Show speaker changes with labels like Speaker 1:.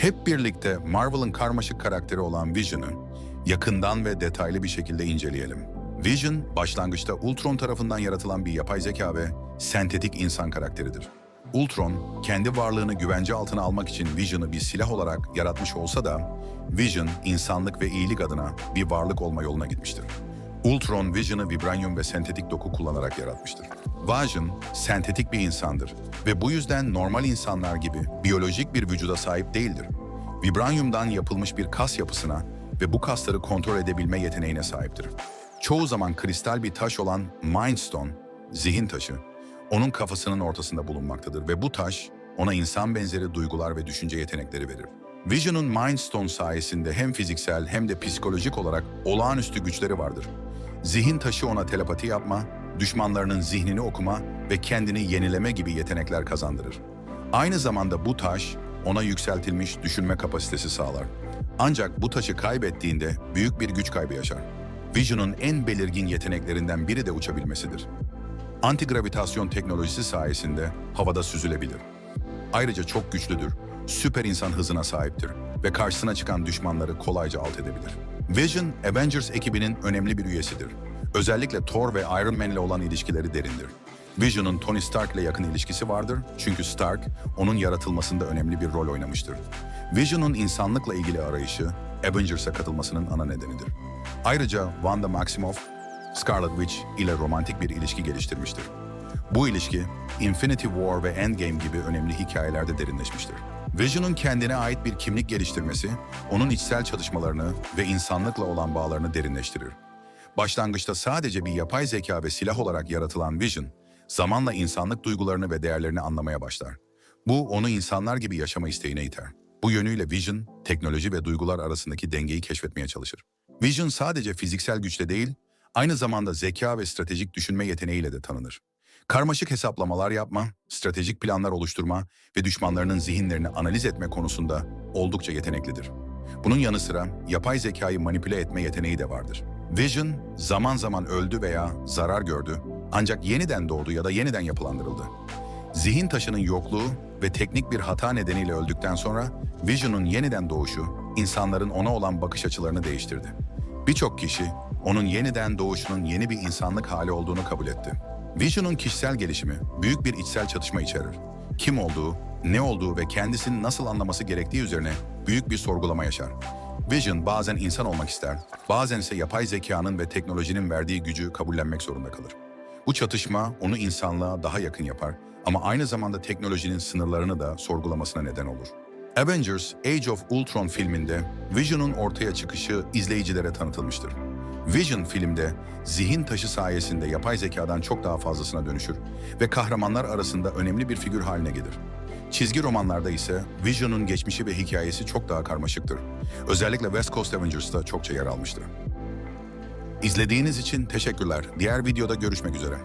Speaker 1: Hep birlikte Marvel'ın karmaşık karakteri olan Vision'ı yakından ve detaylı bir şekilde inceleyelim. Vision, başlangıçta Ultron tarafından yaratılan bir yapay zeka ve sentetik insan karakteridir. Ultron, kendi varlığını güvence altına almak için Vision'ı bir silah olarak yaratmış olsa da, Vision, insanlık ve iyilik adına bir varlık olma yoluna gitmiştir. Ultron, Vision'ı vibranyum ve sentetik doku kullanarak yaratmıştır. Vision, sentetik bir insandır ve bu yüzden normal insanlar gibi biyolojik bir vücuda sahip değildir. Vibranyumdan yapılmış bir kas yapısına ve bu kasları kontrol edebilme yeteneğine sahiptir. Çoğu zaman kristal bir taş olan Mind Stone, zihin taşı, onun kafasının ortasında bulunmaktadır ve bu taş ona insan benzeri duygular ve düşünce yetenekleri verir. Vision'un Mind Stone sayesinde hem fiziksel hem de psikolojik olarak olağanüstü güçleri vardır. Zihin taşı ona telepati yapma, düşmanlarının zihnini okuma ve kendini yenileme gibi yetenekler kazandırır. Aynı zamanda bu taş ona yükseltilmiş düşünme kapasitesi sağlar. Ancak bu taşı kaybettiğinde büyük bir güç kaybı yaşar. Vision'un en belirgin yeteneklerinden biri de uçabilmesidir. Antigravitasyon teknolojisi sayesinde havada süzülebilir. Ayrıca çok güçlüdür, süper insan hızına sahiptir ve karşısına çıkan düşmanları kolayca alt edebilir. Vision, Avengers ekibinin önemli bir üyesidir. Özellikle Thor ve Iron Man ile olan ilişkileri derindir. Vision'un Tony Stark ile yakın ilişkisi vardır çünkü Stark onun yaratılmasında önemli bir rol oynamıştır. Vision'un insanlıkla ilgili arayışı Avengers'a katılmasının ana nedenidir. Ayrıca Wanda Maximoff, Scarlet Witch ile romantik bir ilişki geliştirmiştir. Bu ilişki Infinity War ve Endgame gibi önemli hikayelerde derinleşmiştir. Vision'un kendine ait bir kimlik geliştirmesi, onun içsel çalışmalarını ve insanlıkla olan bağlarını derinleştirir. Başlangıçta sadece bir yapay zeka ve silah olarak yaratılan Vision, zamanla insanlık duygularını ve değerlerini anlamaya başlar. Bu onu insanlar gibi yaşama isteğine iter. Bu yönüyle Vision, teknoloji ve duygular arasındaki dengeyi keşfetmeye çalışır. Vision sadece fiziksel güçle değil, aynı zamanda zeka ve stratejik düşünme yeteneğiyle de tanınır. Karmaşık hesaplamalar yapma, stratejik planlar oluşturma ve düşmanlarının zihinlerini analiz etme konusunda oldukça yeteneklidir. Bunun yanı sıra yapay zekayı manipüle etme yeteneği de vardır. Vision zaman zaman öldü veya zarar gördü ancak yeniden doğdu ya da yeniden yapılandırıldı. Zihin taşının yokluğu ve teknik bir hata nedeniyle öldükten sonra Vision'un yeniden doğuşu insanların ona olan bakış açılarını değiştirdi. Birçok kişi onun yeniden doğuşunun yeni bir insanlık hali olduğunu kabul etti. Vision'un kişisel gelişimi büyük bir içsel çatışma içerir. Kim olduğu, ne olduğu ve kendisini nasıl anlaması gerektiği üzerine büyük bir sorgulama yaşar. Vision bazen insan olmak ister, bazen ise yapay zekanın ve teknolojinin verdiği gücü kabullenmek zorunda kalır. Bu çatışma onu insanlığa daha yakın yapar ama aynı zamanda teknolojinin sınırlarını da sorgulamasına neden olur. Avengers Age of Ultron filminde Vision'un ortaya çıkışı izleyicilere tanıtılmıştır. Vision filmde zihin taşı sayesinde yapay zekadan çok daha fazlasına dönüşür ve kahramanlar arasında önemli bir figür haline gelir. Çizgi romanlarda ise Vision'un geçmişi ve hikayesi çok daha karmaşıktır. Özellikle West Coast Avengers'ta çokça yer almıştır. İzlediğiniz için teşekkürler. Diğer videoda görüşmek üzere.